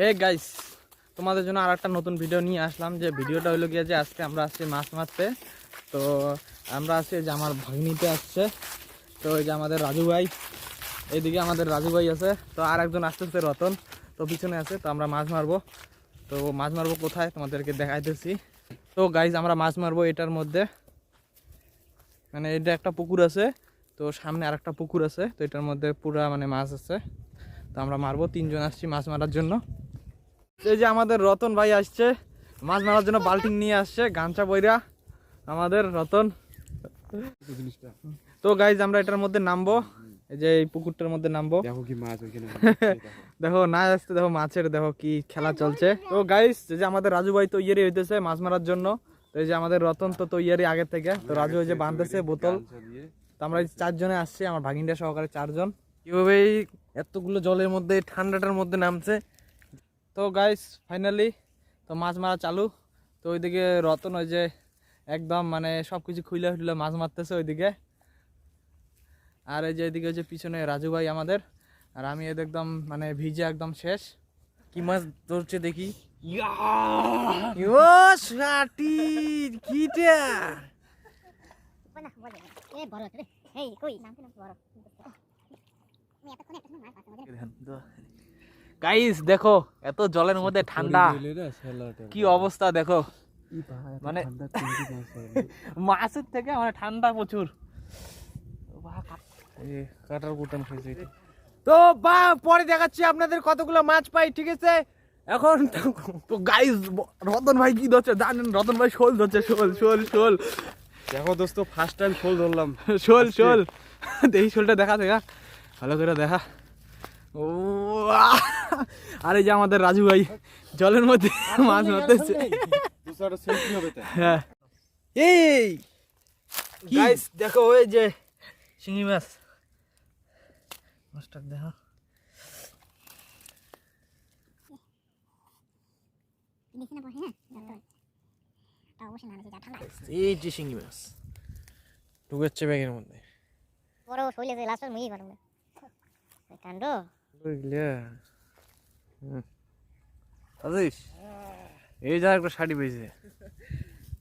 Hey guys তোমাদের জন্য আর একটা নতুন ভিডিও নিয়ে আসলাম। যে ভিডিওটা হলো গিয়ে যে আজকে আমরা আসছি মাছ মারতে। তো আমরা আছি যে আমার ভাগিনীতে আসছে। তো এই যে আমাদের রাজু ভাই, এইদিকে আমাদের রাজু ভাই আছে। তো আর একজন আসতেছে রতন। তো পিছনে আছে, তো আমরা মাছ মারবো। তো মাছ মারবো কোথায় তোমাদেরকে দেখাইতেছি। তো গাইজ আমরা মাছ মারবো এটার মধ্যে। মানে এটা একটা পুকুর আছে, তো সামনে আর একটা পুকুর আছে। তো এটার মধ্যে পুরা মানে মাছ আছে। তো আমরা মারবো, তিনজন আসছি মাছ মারার জন্য। এই যে আমাদের রতন ভাই আসছে। মাছ মারার জন্য বাল্টিং নিয়ে আসছে গামছা বইরা। আমাদের রতন। তো গাইজ আমরা এটার মধ্যে নামবো। এই যে এই পুকুরটার মধ্যে নামবো। দেখো কি মাছ ওইখানে। দেখো না আসতে দেখো মাছের দেখো কি খেলা চলছে। তো গাইস যে আমাদের রাজু ভাই তো ইয়েরই হইতেছে মাছ মারার জন্য। তো এই যে আমাদের রতন তো তো ইয়েরই আগে থেকে। তো রাজু ওই যে বাঁধতেছে বোতল। তো আমরা এই চারজনে আসছি আমার ভাগিনটা সহকারে চারজন। কীভাবে এই এতগুলো জলের মধ্যে ঠান্ডাটার মধ্যে নামছে? তো গাইস ফাইনালি তো মাছ মারা চালু। তো ওইদিকে রতন ওই যে একদম মানে সব কিছু খুলে খুলে মাছ মারতেছে ওইদিকে। আর এই যে এদিকে ওই যে পিছনে রাজু ভাই আমাদের। আর আমি এদের একদম মানে ভিজে একদম শেষ। কি মাছ ধরছে দেখি। ও গাইস দেখো এত জলের মধ্যে ঠান্ডা। কি অবস্থা দেখো। মানে-। মাছের থেকে মানে ঠান্ডা প্রচুর। কাটার কুটান খাইছে তো বা পরে দেখাচ্ছি আপনাদের কতগুলো মাছ পাই ঠিক আছে? এখন তো গাইস রতন ভাই কি ধরছে জানেন রতন ভাই শোল ধরছে শোল শোল শোল। দেখো দোস্ত ফার্স্ট টাইম শোল ধরলাম। শোল শোল। দেখি শোলটা দেখা দেখা। ভালো করে দেখা। ও! আর এই যে আমাদের রাজু ভাই জলের মধ্যে মাছ মারতেছে। তাই। হ্যাঁ। এই গাইস দেখো ওই যে শিঙি মাছ। মাছটা দেখো। এই যে শিঙি মাছ। ঢুকেছে ব্যাগের মধ্যে। বড় শৈলে লাস্ট মুই পারব না কাণ্ড আছিস এই যা একটা শাড়ি পেয়েছে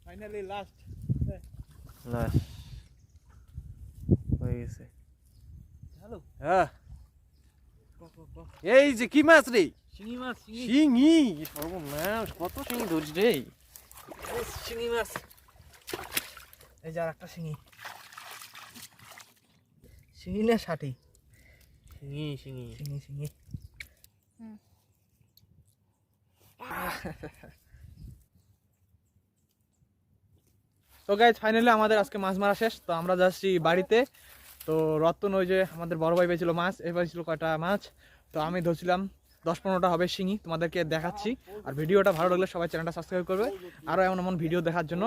ফাইনালি লাস্ট লাস্ট হয়ে গেছে। হ্যালো। হ্যাঁ। এই যে কি মাছ রে? শিঙি মাছ শিঙি। সর্বনাশ কত শিঙি ধরিস রে? শিঙি মাছ। এই যে আর একটা শিঙি। শিঙি না ষাটি শিঙি শিঙি। শিঙি শিঙি। তো গাইজ ফাইনালি আমাদের আজকে মাছ মারা শেষ। তো আমরা যাচ্ছি বাড়িতে। তো রতন ওই যে আমাদের বড় ভাই পেয়েছিল মাছ, এবার ছিল কয়টা মাছ। তো আমি ধরছিলাম দশ পনেরোটা হবে শিঙি, তোমাদেরকে দেখাচ্ছি। আর ভিডিওটা ভালো লাগলে সবাই চ্যানেলটা সাবস্ক্রাইব করবে। আরও এমন এমন ভিডিও দেখার জন্য।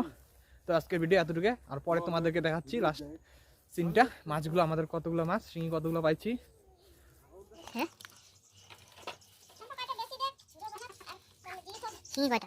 তো আজকের ভিডিও এতটুকু আর পরে তোমাদেরকে দেখাচ্ছি লাস্ট সিনটা মাছগুলো আমাদের কতগুলো মাছ, শিঙি কতগুলো পাইছি? কি কয়টা